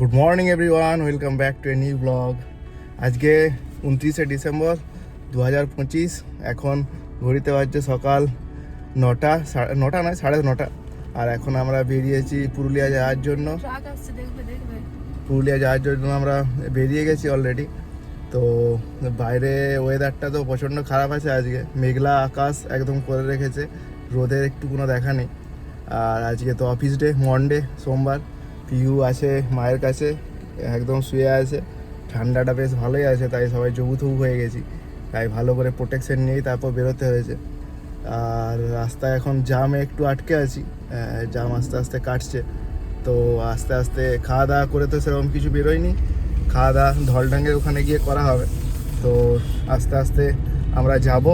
Good morning everyone welcome back to a new blog আজকে উনত্রিশে December দু হাজার পঁচিশ। এখন ঘড়িতে বাজছে সকাল নটা সাড়ে নটা নয় সাড়ে নটা। আর এখন আমরা বেরিয়েছি পুরুলিয়া যাওয়ার জন্য। পুরুলিয়া যাওয়ার জন্য আমরা বেরিয়ে গেছি অলরেডি তো বাইরে ওয়েদারটা তো প্রচণ্ড খারাপ আছে আজকে। মেঘলা আকাশ একদম করে রেখেছে। রোদের একটু কোনো দেখা নেই। আর আজকে তো অফিস ডে মন্ডে সোমবার। পিউ আছে, মায়ের কাছে, একদম শুয়ে আছে। ঠান্ডাটা বেশ ভালোই আছে, তাই সবাই জবুথবু হয়ে গেছি। তাই ভালো করে প্রোটেকশন নিয়েই তারপর বেরোতে হয়েছে। আর রাস্তায় এখন জামে একটু আটকে আছি জাম আস্তে আস্তে কাটছে। তো আস্তে আস্তে খাওয়া দাওয়া করে তো সেরকম কিছু বেরোয়নি। খাওয়া দাওয়া ঢলডাঙ্গের ওখানে গিয়ে করা হবে। তো আস্তে আস্তে আমরা যাব।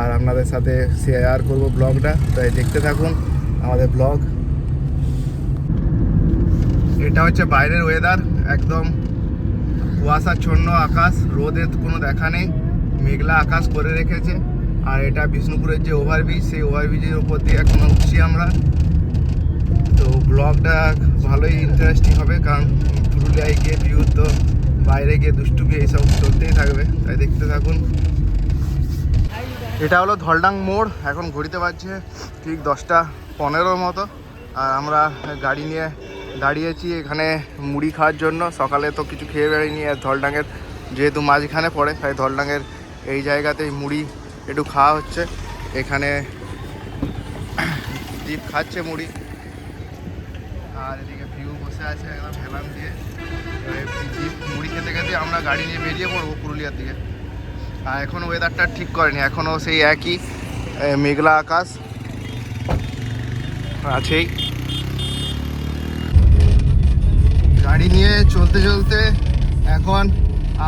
আর আপনাদের সাথে শেয়ার করব ব্লগটা তাই দেখতে থাকুন আমাদের ব্লগ এটা হচ্ছে বাইরের ওয়েদার একদম কুয়াশাচ্ছন্ন আকাশ রোদের কোনো দেখা নেই, মেঘলা আকাশ করে রেখেছে। আর এটা বিষ্ণুপুরের যে ওভারব্রিজ সেই ওভারব্রিজের উপর দিয়ে এখন উঠছি আমরা। তো ব্লগটা ভালোই ইন্টারেস্টিং হবে, কারণ পুরুলিয়ায় গিয়ে ভিউ তো, বাইরে গিয়ে দুষ্টুমি এইসব চলতেই থাকবে, তাই দেখতে থাকুন। এটা হলো ধলডাং মোড়, এখন ঘড়িতে পারছে ঠিক দশটা পনেরোর মতো। আর আমরা গাড়ি নিয়ে দাঁড়িয়েছি এখানে মুড়ি খাওয়ার জন্য। সকালে তো কিছু খেয়ে বেড়াইনি আর ধলডাঙের যেহেতু মাঝখানে পড়ে, তাই ধলডাঙের এই জায়গাতেই মুড়ি একটু খাওয়া হচ্ছে। এখানে দীপ খাচ্ছে মুড়ি। আর এদিকে ভিউ বসে আছে একদম হেলান দিয়ে। দীপ মুড়ি খেতে খেতে আমরা গাড়ি নিয়ে বেরিয়ে পড়ব পুরুলিয়ার দিকে। আর এখনও ওয়েদারটা ঠিক করেনি এখনও সেই একই মেঘলা আকাশ আছেই। গাড়ি নিয়ে চলতে চলতে এখন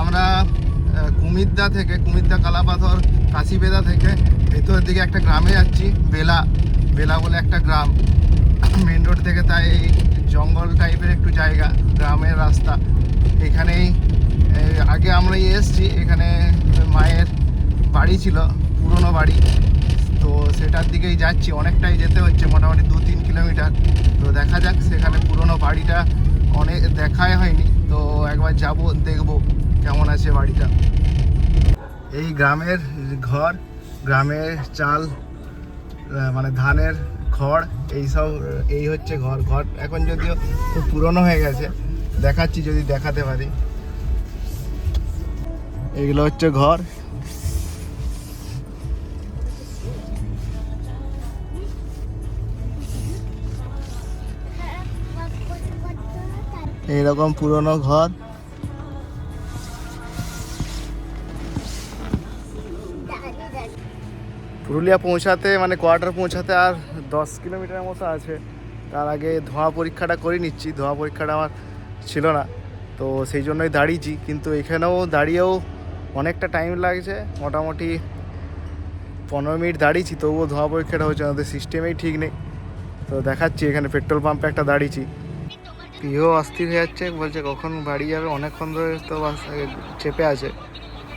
আমরা কুমিদ্দা থেকে, কুমিদ্দা কালাপাথর কাশিবেদা থেকে ভেতরের দিকে একটা গ্রামে যাচ্ছি, বেলা বেলা বলে একটা গ্রাম। মেন রোড থেকে তাই এই জঙ্গল টাইপের একটু জায়গা, গ্রামের রাস্তা। এখানেই আগে আমরা এসছি, এখানে মায়ের বাড়ি ছিল, পুরনো বাড়ি। তো সেটার দিকেই যাচ্ছি, অনেকটাই যেতে হচ্ছে, মোটামুটি দু তিন কিলোমিটার। তো দেখা যাক, সেখানে পুরনো বাড়িটা অনেক দেখাই হয়নি, তো একবার যাব, দেখব কেমন আছে বাড়িটা। এই গ্রামের ঘর, গ্রামের চাল মানে ধানের খড় এইসব এই হচ্ছে ঘর। ঘর এখন যদিও খুব পুরনো হয়ে গেছে, দেখাচ্ছি যদি দেখাতে পারি। এগুলো হচ্ছে ঘর। এইরকম পুরনো ঘর। পুরুলিয়া পৌঁছাতে মানে কোয়ার্টার পৌঁছাতে আর দশ কিলোমিটার মতো আছে। তার আগে ধোঁয়া পরীক্ষাটা করে নিচ্ছি। ধোঁয়া পরীক্ষাটা আমার ছিল না। তো সেই জন্যই দাঁড়িয়েছি। কিন্তু এখানেও দাঁড়িয়েও অনেকটা টাইম লাগছে। মোটামুটি পনেরো মিনিট দাঁড়িয়েছি। তবুও ধোঁয়া পরীক্ষাটা হচ্ছে আমাদের সিস্টেমেই ঠিক নেই। তো দেখাচ্ছি, এখানে পেট্রোল পাম্পে একটা দাঁড়িয়েছি। প্রিয় অস্থির হয়ে যাচ্ছে বলছে কখন বাড়ি যাবে? অনেকক্ষণ ধরে তো বাস চেপে আছে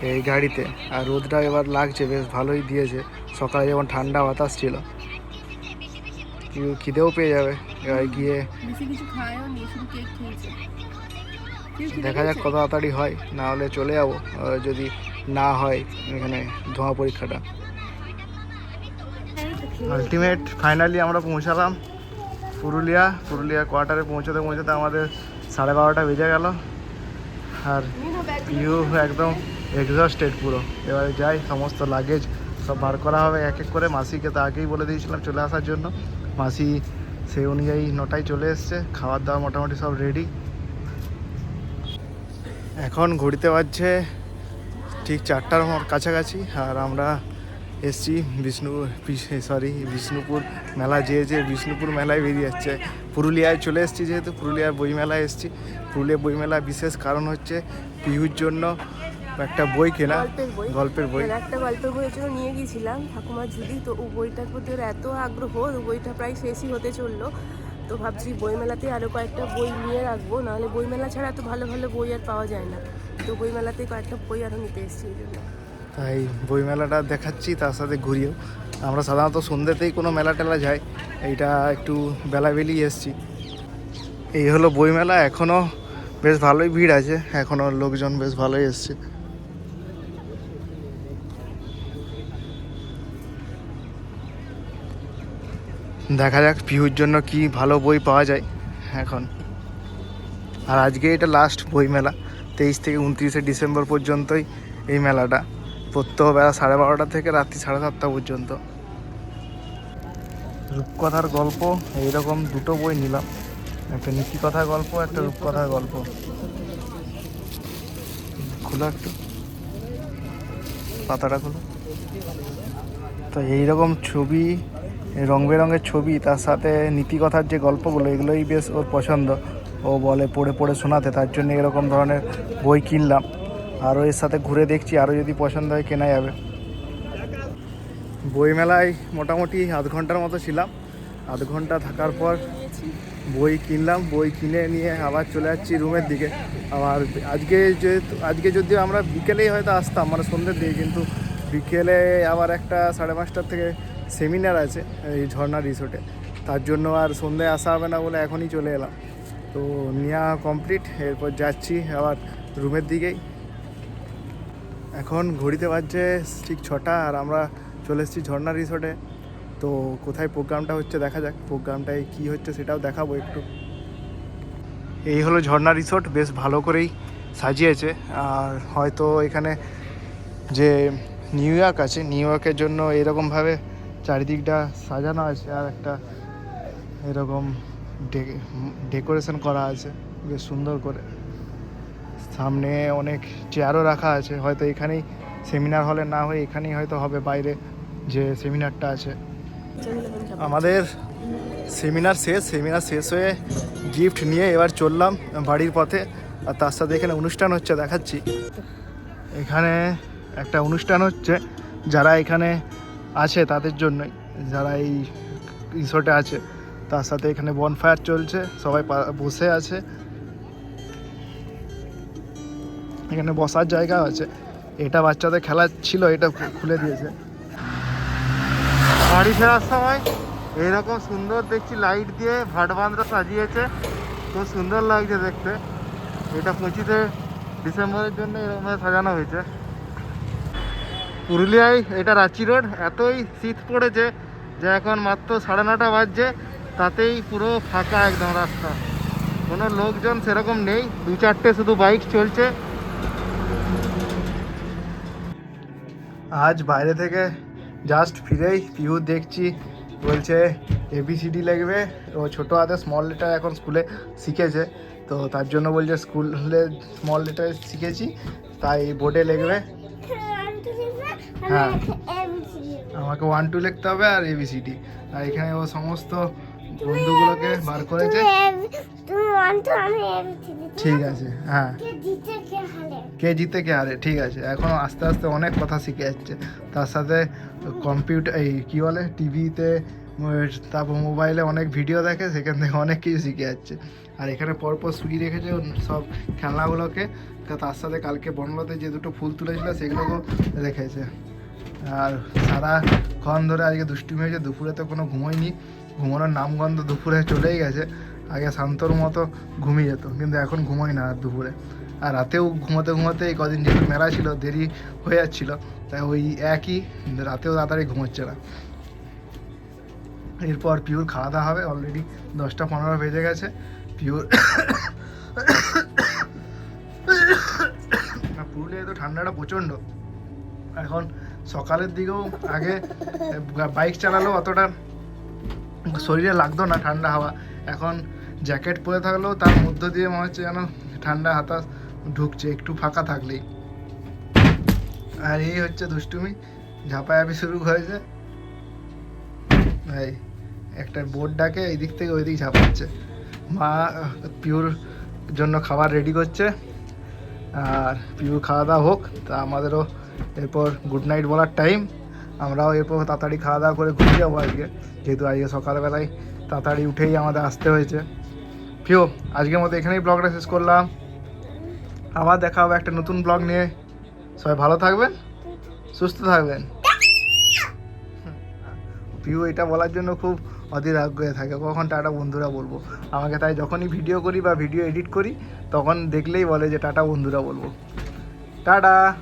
এই গাড়িতে। আর রোদটা এবার লাগছে বেশ ভালোই দিয়েছে। সকালে যেমন ঠান্ডা বাতাস ছিল। কি- খিদেও পেয়ে যাবে। এবার গিয়ে কেউ দেখা যাক কত তাড়াতাড়ি হয় না হলে চলে যাব যদি না হয় এখানে ধোঁয়া পরীক্ষাটা। আলটিমেট ফাইনালি আমরা পৌঁছালাম। পুরুলিয়া পুরুলিয়া কোয়ার্টারে পৌঁছাতে পৌঁছাতে আমাদের সাড়ে বারোটা বেজে গেল। আর ইউ একদম এক্সস্টেড পুরো। এবারে যাই, সমস্ত লাগেজ সব বার করা হবে এক এক করে। মাসিকে তো আগেই বলে দিয়েছিলাম চলে আসার জন্য। মাসি সেই অনুযায়ী নটায় চলে এসছে। খাবার দাওয়া মোটামুটি সব রেডি এখন ঘড়িতে বাজছে ঠিক চারটার কাছাকাছি। আর আমরা এসছি বিষ্ণু সরি বিষ্ণুপুর মেলা যে যে বিষ্ণুপুর মেলায় বেরিয়ে যাচ্ছে। পুরুলিয়ায় চলে এসেছি যেহেতু পুরুলিয়ার বইমেলায় এসেছি। পুরুলিয়া বইমেলা বিশেষ কারণ হচ্ছে পিহুর জন্য একটা বই কেনা গল্পের বই। বই। একটা গল্পের বইয়ের জন্য নিয়ে গিয়েছিলাম। ঠাকুমার ঝুলি তো ও বইটার প্রতি ওর এত আগ্রহ বইটা প্রায় শেষই হতে চলল। তো ভাবছি বইমেলাতে আরও কয়েকটা বই নিয়ে রাখব। নাহলে বইমেলা ছাড়া এত ভালো ভালো বই আর পাওয়া যায় না। তো বইমেলাতে কয়েকটা বই আরও নিতে এসেছি এই জন্য। তাই বইমেলাটা দেখাচ্ছি, তার সাথে ঘুরিয়েও আমরা সাধারণত সন্ধ্যেতেই কোনো মেলা টেলা যাই, এইটা একটু বেলা বেলিয়ে এসছি। এই হলো বইমেলা এখনও বেশ ভালোই ভিড় আছে এখনও লোকজন বেশ ভালোই এসছে। দেখা যাক পিহুর জন্য কি ভালো বই পাওয়া যায় এখন। আর আজকে এটা লাস্ট বই মেলা, তেইশ থেকে উনত্রিশে ডিসেম্বর পর্যন্তই এই মেলাটা। প্রত্যহ বেলা সাড়ে বারোটা থেকে রাত্রি সাড়ে সাতটা পর্যন্ত। রূপকথার গল্প, এইরকম দুটো বই নিলাম। একটা নীতিকথার গল্প, একটা রূপকথার গল্প। খোলা একটু। পাতাটা খোলো। তো এইরকম ছবি রং বেরঙের ছবি, তার সাথে নীতিকথার যে গল্পগুলো, এগুলোই বেশ ওর পছন্দ। ও বলে পড়ে পড়ে শোনাতে, তার জন্য এরকম ধরনের বই কিনলাম। আরও এর সাথে ঘুরে দেখছি আরও যদি পছন্দ হয় কেনা যাবে। বইমেলায় মোটামুটি আধ ঘণ্টার মতো ছিলাম। আধ ঘণ্টা থাকার পর বই কিনলাম, বই কিনে নিয়ে আবার চলে যাচ্ছি রুমের দিকে। আবার আজকে যেহেতু, আজকে যদিও আমরা বিকেলেই হয়তো আসতাম মানে সন্ধ্যের দিকে, কিন্তু বিকেলে আবার একটা সাড়ে পাঁচটার থেকে সেমিনার আছে, এই ঝর্ণা রিসোর্টে। তার জন্য আর সন্ধ্যায় আসা হবে না বলে এখনই চলে এলাম। তো নেওয়া কমপ্লিট, এরপর যাচ্ছি আবার রুমের দিকেই। এখন ঘড়িতে বাজছে ঠিক ছটা আর আমরা চলে এসেছি ঝর্ণা রিসোর্টে। তো কোথায় প্রোগ্রামটা হচ্ছে দেখা যাক, প্রোগ্রামটায় কী হচ্ছে সেটাও দেখাবো একটু। এই হলো ঝর্ণা রিসোর্ট, বেশ ভালো করেই সাজিয়েছে। আর হয়তো এখানে যে নিউ ইয়র্ক আছে, নিউ ইয়র্কের জন্য এরকমভাবে চারিদিকটা সাজানো আছে আর একটা এরকম ডেকোরেশন করা আছে, বেশ সুন্দর করে। সামনে অনেক চেয়ারও রাখা আছে। হয়তো এখানেই সেমিনার হলে না হয়ে এখানেই হয়তো হবে বাইরে যে সেমিনারটা আছে। আমাদের সেমিনার শেষ সেমিনার শেষ হয়ে গিফট নিয়ে এবার চললাম বাড়ির পথে। আর তার সাথে এখানে অনুষ্ঠান হচ্ছে, দেখাচ্ছি। এখানে একটা অনুষ্ঠান হচ্ছে, যারা এখানে আছে তাদের জন্যই, যারা এই রিসোর্টে আছে, তার সাথে এখানে বনফায়ার চলছে, সবাই বসে আছে। এখানে বসার জায়গা আছে। এটা বাচ্চাদের খেলা ছিল, এটা খুলে দিয়েছে। বাড়ি ফেরার সময় এইরকম সুন্দর দেখছি লাইট দিয়ে ভাটবান্ধরা সাজিয়েছে। খুব সুন্দর লাগছে দেখতে। এটা পঁচিশে ডিসেম্বরের জন্য এরকমভাবে সাজানো হয়েছে। পুরুলিয়ায় এটা রাঁচি রোড, এতই শীত পড়েছে যে এখন মাত্র সাড়ে নটা বাজছে, তাতেই পুরো ফাঁকা একদম রাস্তা। কোনো লোকজন সেরকম নেই দু চারটে শুধু বাইক চলছে। আজ বাইরে থেকে জাস্ট ফিরেই পিউ দেখছি। বলছে এবিসিডি লিখবে। ও ছোটো হাতে স্মল লেটার এখন স্কুলে শিখেছে। তো তার জন্য বলছে স্কুলে স্মল লেটার শিখেছি। তাই বোর্ডে লিখবে। হ্যাঁ। আমাকে ওয়ান টু লিখতে হবে আর এবিসিডি আর এখানে ও সমস্ত বন্ধুগুলোকে বার করেছে। ঠিক আছে হ্যাঁ। কে জিতে কে হারে। ঠিক আছে। এখন আস্তে আস্তে অনেক কথা শিখে যাচ্ছে তার সাথে কম্পিউটার এই কী বলে টিভিতে তারপর মোবাইলে অনেক ভিডিও দেখে সেখান থেকে অনেক কিছু শিখে যাচ্ছে আর এখানে পরপর শুয়ে রেখেছে সব খেলনাগুলোকে। তার সাথে কালকে বনলতে যে দুটো ফুল তুলেছিল সেগুলোকেও রেখেছে। আর সারাক্ষণ ধরে আজকে দুষ্টুমি হয়েছে দুপুরে তো কোনো ঘুমোয়নি। ঘুমানোর নামগন্ধ দুপুরে চলেই গেছে। আগে শান্তর মতো ঘুমিয়ে যেত, কিন্তু এখন ঘুমোয় না আর দুপুরে। আর রাতেও ঘুমোতে ঘুমোতে এই কদিন যেহেতু মেলা ছিল, দেরি হয়ে যাচ্ছিল, তাই ওই একই রাতেও তাড়াতাড়ি ঘুমোচ্ছে না। এরপর পিওর খাওয়া দাওয়া হবে অলরেডি দশটা পনেরো বেজে গেছে। পিওর পুরুলিয়ায় তো ঠান্ডাটা প্রচণ্ড। এখন সকালের দিকেও আগে বাইক চালালেও অতটা শরীরে লাগতো না ঠান্ডা হাওয়া। এখন জ্যাকেট পরে থাকলেও তার মধ্য দিয়ে মনে হচ্ছে যেন ঠান্ডা হাতাস ঢুকছে, একটু ফাঁকা থাকলেই। আর এই হচ্ছে দুষ্টুমি, ঝাপাঝাপি শুরু হয়েছে এই, একটা বোর্ড ডাকে এই দিক থেকে ওই দিক ঝাঁপাচ্ছে। মা পিওর জন্য খাবার রেডি করছে। আর পিওর খাওয়া দাওয়া হোক, তা আমাদেরও এরপর গুড নাইট বলার টাইম। আমরাও এরপর তাড়াতাড়ি খাওয়া দাওয়া করে ঘুরে যাব আজকে। যেহেতু আজকে সকালবেলায় তাড়াতাড়ি উঠেই আমাদের আসতে হয়েছে। প্রিয়, আজকের মতো এখানেই ব্লগটা শেষ করলাম। আবার দেখা হবে একটা নতুন ব্লগ নিয়ে। সবাই ভালো থাকবেন, সুস্থ থাকবেন। পিউ এটা বলার জন্য খুব অধীর আগ্রহে থাকে। কখন টাটা বন্ধুরা বলব? আমাকে তাই যখনই ভিডিও করি বা ভিডিও এডিট করি, তখন দেখলেই বলে যে টাটা বন্ধুরা বলব। টাটা!